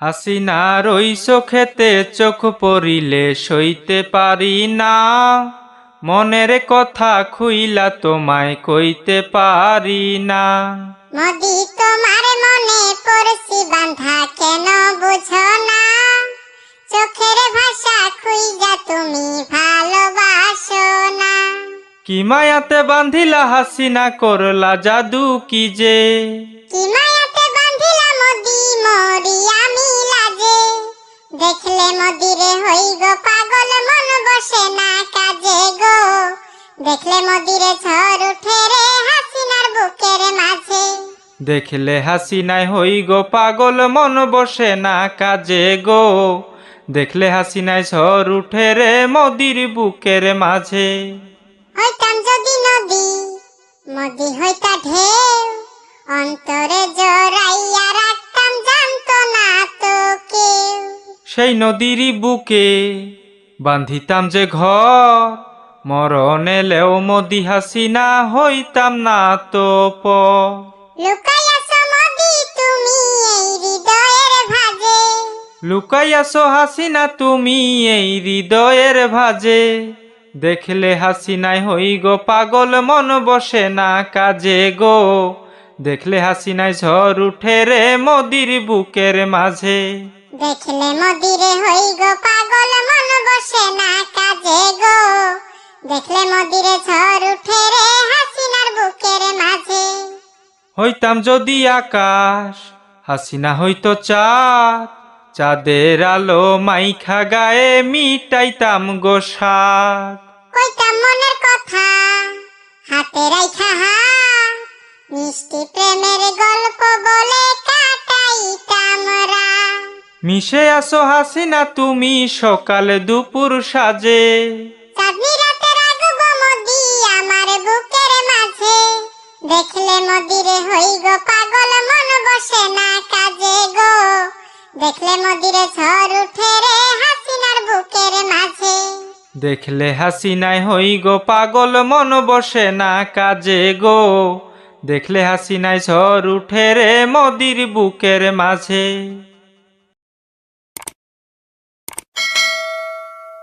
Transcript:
হাসিনার ওই চোখেতে চোখ পড়িলে সইতে পারি না। মনের কথা খুইলা তোমায় কইতে পারি না। মোদি তোমার মনে পড়ছি বান্ধা কেন বুঝো না? চোখের ভাষা খুইজা তুমি ভালোবাসো না। কি মায়াতে বান্ধিলা হাসিনা করলা জাদু কি যে? কি মোদিরে হই গো পাগল মন বসে না কাজে গো। দেখলে মোদিরে ঝড় উঠে রে হাসিনার বুকের মাঝে। দেখলে হাসিনায় হই গো পাগল মন বসে না কাজে গো। দেখলে হাসিনায় ঝড় উঠে রে মোদির বুকের মাঝে। হইতাম যদি নদী মোদি হইতা সেই নদীরই বুকে বান্ধিতাম যে ঘর মরণ এলেও মোদি হাসিনা হইতাম না তো প লুকাইয়াছো মোদি তুমি এই হৃদয়ের ভাজে। লুকাইয়াছো হাসিনা তুমি এই হৃদয়ের ভাজে। দেখলে হাসিনায় হই গো পাগল মন বসে না কাজে গো। দেখলে হাসিনায় ঝড় উঠে রে মোদির বুকের মাঝে। দেখলে মোদিরে হই গো পাগল মন বসে না কাজে গো। দেখলে মোদিরে ঝড় উঠে রে হাসিনার বুকের মাঝে। হইতাম যদি আকাশ হাসিনা হইতো চাঁদ। চাঁদের আলো মাইখা গায়ে মিটাইতাম গো সাদ কইতাম মনের কথা হাতে রাইখা হাত মিষ্টি মিশে আসো হাসিনা তুমি সকাল দুপুর সাজে। চাঁদনি রাতে রাখব মোদি আমার বুকের মাঝে। দেখলে মোদিরে হই গো পাগল মন বসে না কাজে গো। দেখলে মোদিরে ঝড় উঠে রে হাসিনার বুকের মাঝে। দেখলে হাসিনায় হই গো পাগল মন বসে না কাজে গো। দেখলে হাসিনায় ঝড় উঠে রে মোদির বুকের মাঝে।